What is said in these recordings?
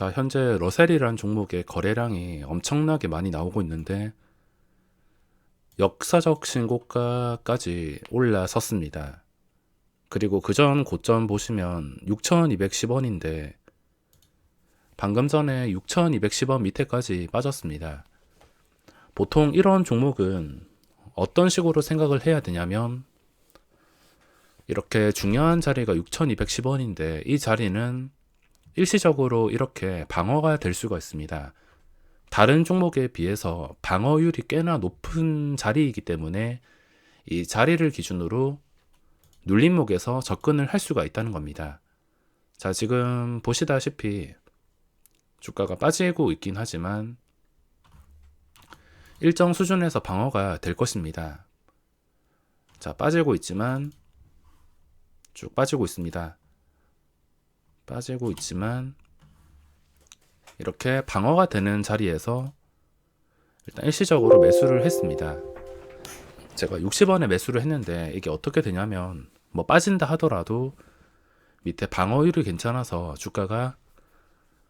자, 현재 러셀이란 종목의 거래량이 엄청나게 많이 나오고 있는데 역사적 신고가까지 올라섰습니다. 그리고 그 전 고점 보시면 6,210원인데 방금 전에 6,210원 밑에까지 빠졌습니다. 보통 이런 종목은 어떤 식으로 생각을 해야 되냐면 이렇게 중요한 자리가 6,210원인데 이 자리는 일시적으로 이렇게 방어가 될 수가 있습니다. 다른 종목에 비해서 방어율이 꽤나 높은 자리이기 때문에 이 자리를 기준으로 눌림목에서 접근을 할 수가 있다는 겁니다. 자, 지금 보시다시피 주가가 빠지고 있긴 하지만 일정 수준에서 방어가 될 것입니다. 자, 빠지고 있지만 쭉 빠지고 있습니다. 빠지고 있지만 이렇게 방어가 되는 자리에서 일단 일시적으로 매수를 했습니다. 제가 60원에 매수를 했는데 이게 어떻게 되냐면 뭐 빠진다 하더라도 밑에 방어율이 괜찮아서 주가가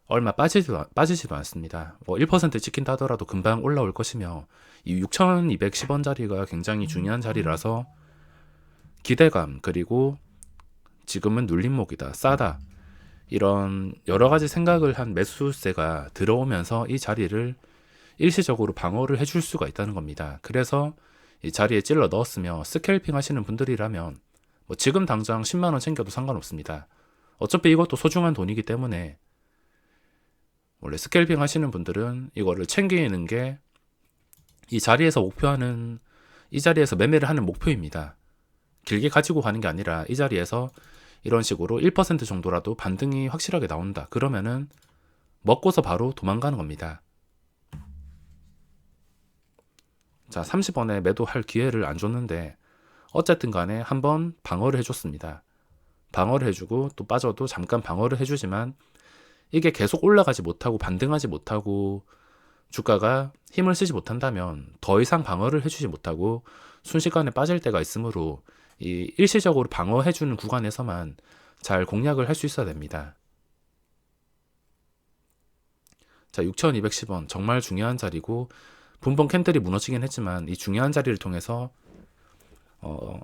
얼마 빠지지도, 빠지지도 않습니다. 뭐 1% 찍힌다 하더라도 금방 올라올 것이며 이 6,210원짜리가 굉장히 중요한 자리라서 기대감 그리고 지금은 눌림목이다 싸다 이런 여러 가지 생각을 한 매수세가 들어오면서 이 자리를 일시적으로 방어를 해줄 수가 있다는 겁니다. 그래서 이 자리에 찔러 넣었으며 스캘핑 하시는 분들이라면 뭐 지금 당장 10만 원 챙겨도 상관없습니다. 어차피 이것도 소중한 돈이기 때문에 원래 스캘핑 하시는 분들은 이거를 챙기는 게 이 자리에서 목표하는 이 자리에서 매매를 하는 목표입니다. 길게 가지고 가는 게 아니라 이 자리에서 이런 식으로 1% 정도라도 반등이 확실하게 나온다. 그러면은 먹고서 바로 도망가는 겁니다. 자, 30원에 매도할 기회를 안 줬는데 어쨌든 간에 한번 방어를 해줬습니다. 방어를 해주고 또 빠져도 잠깐 방어를 해주지만 이게 계속 올라가지 못하고 반등하지 못하고 주가가 힘을 쓰지 못한다면 더 이상 방어를 해주지 못하고 순식간에 빠질 때가 있으므로 이 일시적으로 방어해주는 구간에서만 잘 공략을 할 수 있어야 됩니다. 자, 6,210원 정말 중요한 자리고 분봉 캔들이 무너지긴 했지만 이 중요한 자리를 통해서 어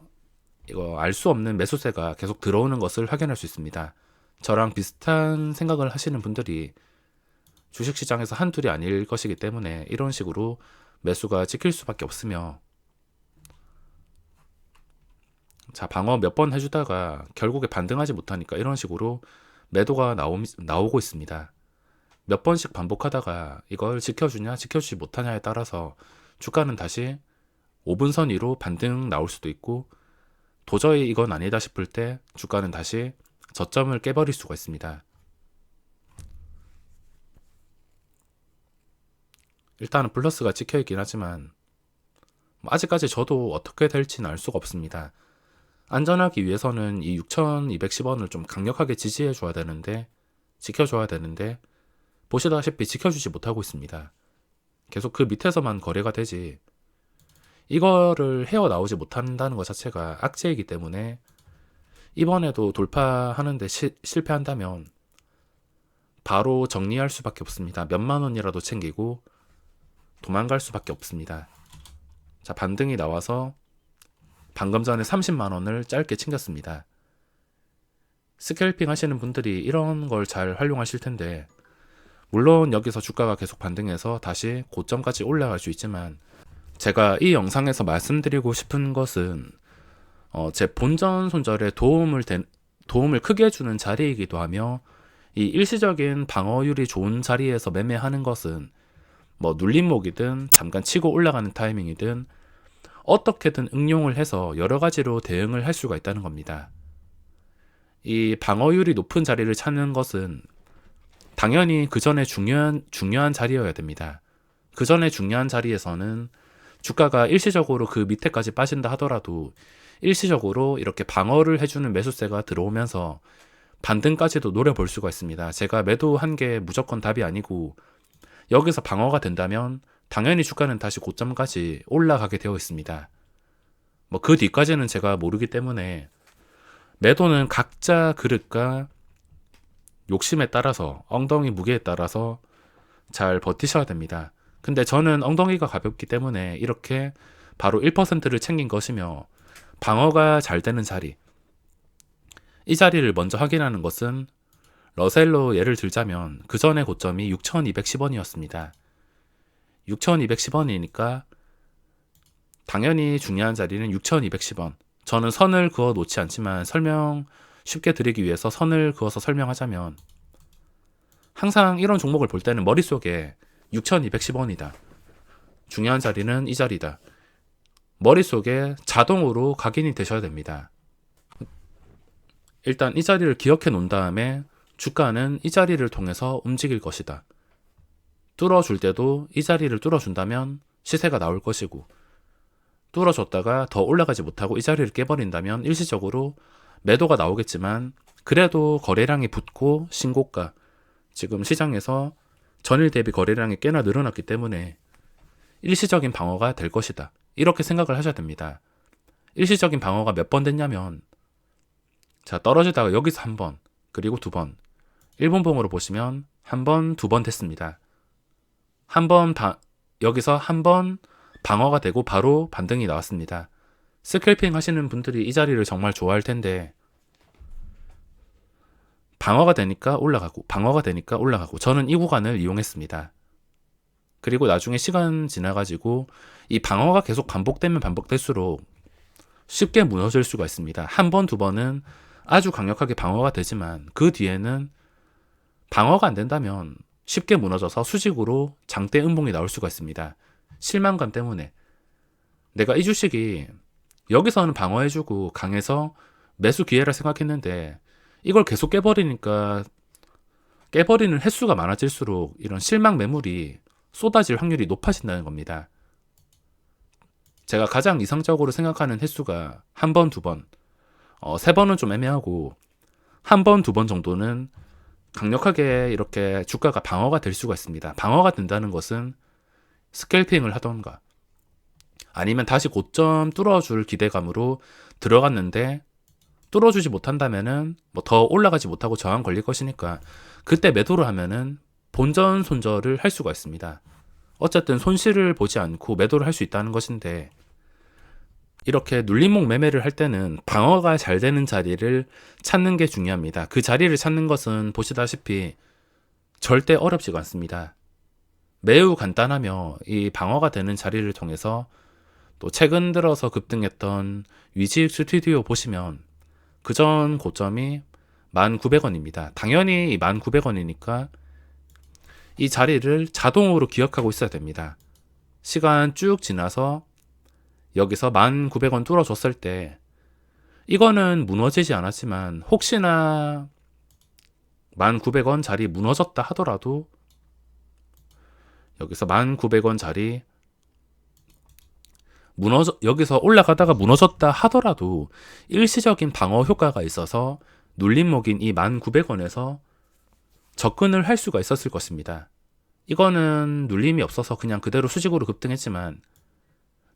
이거 알 수 없는 매수세가 계속 들어오는 것을 확인할 수 있습니다. 저랑 비슷한 생각을 하시는 분들이 주식시장에서 한둘이 아닐 것이기 때문에 이런 식으로 매수가 찍힐 수밖에 없으며 자 방어 몇 번 해주다가 결국에 반등하지 못하니까 이런 식으로 매도가 나오, 나오고 있습니다. 몇 번씩 반복하다가 이걸 지켜주냐 지켜주지 못하냐에 따라서 주가는 다시 5분선 위로 반등 나올 수도 있고 도저히 이건 아니다 싶을 때 주가는 다시 저점을 깨버릴 수가 있습니다. 일단은 플러스가 찍혀 있긴 하지만 뭐 아직까지 저도 어떻게 될지는 알 수가 없습니다. 안전하기 위해서는 이 6,210원을 좀 강력하게 지지해 줘야 되는데 지켜줘야 되는데 보시다시피 지켜주지 못하고 있습니다. 계속 그 밑에서만 거래가 되지 이거를 헤어나오지 못한다는 것 자체가 악재이기 때문에 이번에도 돌파하는데 시, 실패한다면 바로 정리할 수밖에 없습니다. 몇만 원이라도 챙기고 도망갈 수밖에 없습니다. 자, 반등이 나와서 방금 전에 30만 원을 짧게 챙겼습니다. 스캘핑 하시는 분들이 이런 걸 잘 활용하실 텐데 물론 여기서 주가가 계속 반등해서 다시 고점까지 올라갈 수 있지만 제가 이 영상에서 말씀드리고 싶은 것은 어, 제 본전 손절에 도움을 된, 도움을 크게 주는 자리이기도 하며 이 일시적인 방어율이 좋은 자리에서 매매하는 것은 뭐 눌림목이든 잠깐 치고 올라가는 타이밍이든 어떻게든 응용을 해서 여러 가지로 대응을 할 수가 있다는 겁니다. 이 방어율이 높은 자리를 찾는 것은 당연히 그 전에 중요한, 중요한 자리여야 됩니다. 그 전에 중요한 자리에서는 주가가 일시적으로 그 밑에까지 빠진다 하더라도 일시적으로 이렇게 방어를 해주는 매수세가 들어오면서 반등까지도 노려볼 수가 있습니다. 제가 매도한 게 무조건 답이 아니고 여기서 방어가 된다면 당연히 주가는 다시 고점까지 올라가게 되어 있습니다. 뭐 그 뒤까지는 제가 모르기 때문에 매도는 각자 그릇과 욕심에 따라서 엉덩이 무게에 따라서 잘 버티셔야 됩니다. 근데 저는 엉덩이가 가볍기 때문에 이렇게 바로 1%를 챙긴 것이며 방어가 잘 되는 자리 이 자리를 먼저 확인하는 것은 러셀로 예를 들자면 그 전의 고점이 6210원이었습니다. 6210원이니까 당연히 중요한 자리는 6210원. 저는 선을 그어 놓지 않지만 설명 쉽게 드리기 위해서 선을 그어서 설명하자면 항상 이런 종목을 볼 때는 머릿속에 6210원이다. 중요한 자리는 이 자리다. 머릿속에 자동으로 각인이 되셔야 됩니다. 일단 이 자리를 기억해 놓은 다음에 주가는 이 자리를 통해서 움직일 것이다. 뚫어줄 때도 이 자리를 뚫어준다면 시세가 나올 것이고 뚫어줬다가 더 올라가지 못하고 이 자리를 깨버린다면 일시적으로 매도가 나오겠지만 그래도 거래량이 붙고 신고가 지금 시장에서 전일 대비 거래량이 꽤나 늘어났기 때문에 일시적인 방어가 될 것이다. 이렇게 생각을 하셔야 됩니다. 일시적인 방어가 몇 번 됐냐면 자 떨어지다가 여기서 한 번 그리고 두 번 일본봉으로 보시면 한 번, 두 번 됐습니다. 한번 여기서 한 번 방어가 되고 바로 반등이 나왔습니다. 스캘핑 하시는 분들이 이 자리를 정말 좋아할 텐데 방어가 되니까 올라가고 방어가 되니까 올라가고 저는 이 구간을 이용했습니다. 그리고 나중에 시간 지나가지고 이 방어가 계속 반복되면 반복될수록 쉽게 무너질 수가 있습니다. 한 번, 두 번은 아주 강력하게 방어가 되지만 그 뒤에는 방어가 안 된다면 쉽게 무너져서 수직으로 장대 음봉이 나올 수가 있습니다. 실망감 때문에 내가 이 주식이 여기서는 방어해주고 강해서 매수 기회라 생각했는데 이걸 계속 깨버리니까 깨버리는 횟수가 많아질수록 이런 실망 매물이 쏟아질 확률이 높아진다는 겁니다. 제가 가장 이상적으로 생각하는 횟수가 한 번, 두 번, 어, 세 번은 좀 애매하고 한 번, 두 번 정도는 강력하게 이렇게 주가가 방어가 될 수가 있습니다. 방어가 된다는 것은 스캘핑을 하던가 아니면 다시 고점 뚫어줄 기대감으로 들어갔는데 뚫어주지 못한다면은 뭐 더 올라가지 못하고 저항 걸릴 것이니까 그때 매도를 하면은 본전 손절을 할 수가 있습니다. 어쨌든 손실을 보지 않고 매도를 할 수 있다는 것인데 이렇게 눌림목 매매를 할 때는 방어가 잘 되는 자리를 찾는 게 중요합니다. 그 자리를 찾는 것은 보시다시피 절대 어렵지가 않습니다. 매우 간단하며 이 방어가 되는 자리를 통해서 또 최근 들어서 급등했던 위직 스튜디오 보시면 그 전 고점이 1,900원입니다. 당연히 1,900원이니까 이 자리를 자동으로 기억하고 있어야 됩니다. 시간 쭉 지나서 여기서 1,900원 뚫어줬을 때 이거는 무너지지 않았지만 혹시나 1,900원 자리 무너졌다 하더라도 여기서 1,900원 자리 무너져 여기서 올라가다가 무너졌다 하더라도 일시적인 방어 효과가 있어서 눌림목인 이 1,900원에서 접근을 할 수가 있었을 것입니다. 이거는 눌림이 없어서 그냥 그대로 수직으로 급등했지만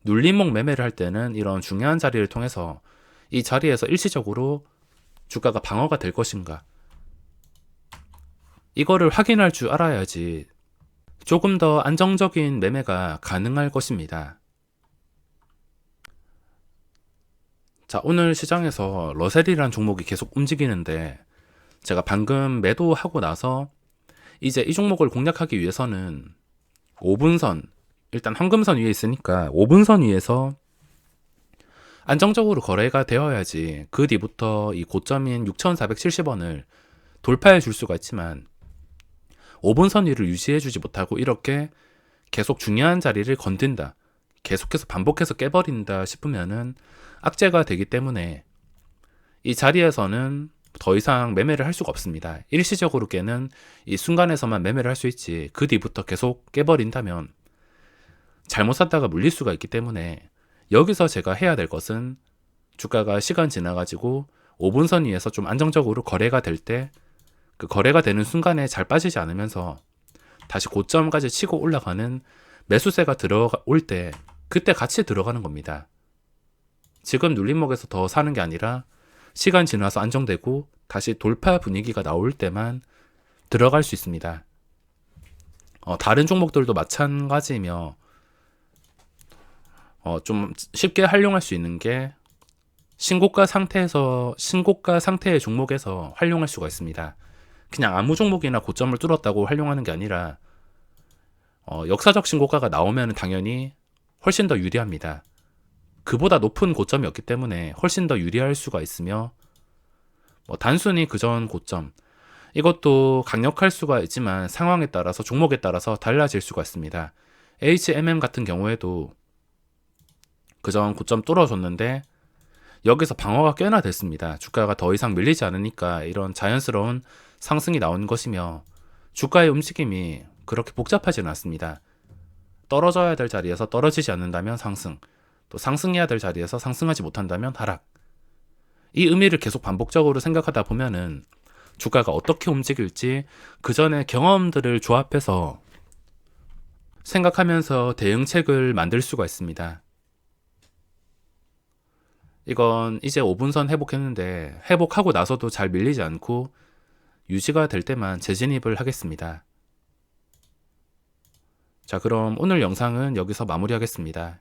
눌림목 매매를 할 때는 이런 중요한 자리를 통해서 이 자리에서 일시적으로 주가가 방어가 될 것인가 이거를 확인할 줄 알아야지 조금 더 안정적인 매매가 가능할 것입니다. 자, 오늘 시장에서 러셀이란 종목이 계속 움직이는데 제가 방금 매도하고 나서 이제 이 종목을 공략하기 위해서는 5분선, 일단 황금선 위에 있으니까 5분선 위에서 안정적으로 거래가 되어야지 그 뒤부터 이 고점인 6,470원을 돌파해 줄 수가 있지만 5분선 위를 유지해 주지 못하고 이렇게 계속 중요한 자리를 건든다. 계속해서 반복해서 깨버린다 싶으면은 악재가 되기 때문에 이 자리에서는 더 이상 매매를 할 수가 없습니다. 일시적으로 깨는 이 순간에서만 매매를 할 수 있지 그 뒤부터 계속 깨버린다면 잘못 샀다가 물릴 수가 있기 때문에 여기서 제가 해야 될 것은 주가가 시간 지나가지고 5분선 위에서 좀 안정적으로 거래가 될 때 그 거래가 되는 순간에 잘 빠지지 않으면서 다시 고점까지 치고 올라가는 매수세가 들어올 때 그때 같이 들어가는 겁니다. 지금 눌림목에서 더 사는 게 아니라 시간 지나서 안정되고 다시 돌파 분위기가 나올 때만 들어갈 수 있습니다. 어, 다른 종목들도 마찬가지이며 어, 좀 쉽게 활용할 수 있는 게 신고가 상태에서 신고가 상태의 종목에서 활용할 수가 있습니다. 그냥 아무 종목이나 고점을 뚫었다고 활용하는 게 아니라 어, 역사적 신고가가 나오면 당연히 훨씬 더 유리합니다. 그보다 높은 고점이었기 때문에 훨씬 더 유리할 수가 있으며 뭐 단순히 그전 고점 이것도 강력할 수가 있지만 상황에 따라서 종목에 따라서 달라질 수가 있습니다. HMM 같은 경우에도 그전 고점 뚫어줬는데 여기서 방어가 꽤나 됐습니다. 주가가 더 이상 밀리지 않으니까 이런 자연스러운 상승이 나온 것이며 주가의 움직임이 그렇게 복잡하지는 않습니다. 떨어져야 될 자리에서 떨어지지 않는다면 상승, 또 상승해야 될 자리에서 상승하지 못한다면 하락. 이 의미를 계속 반복적으로 생각하다 보면은 주가가 어떻게 움직일지 그 전에 경험들을 조합해서 생각하면서 대응책을 만들 수가 있습니다. 이건 이제 5분선 회복했는데 회복하고 나서도 잘 밀리지 않고 유지가 될 때만 재진입을 하겠습니다. 자, 그럼 오늘 영상은 여기서 마무리하겠습니다.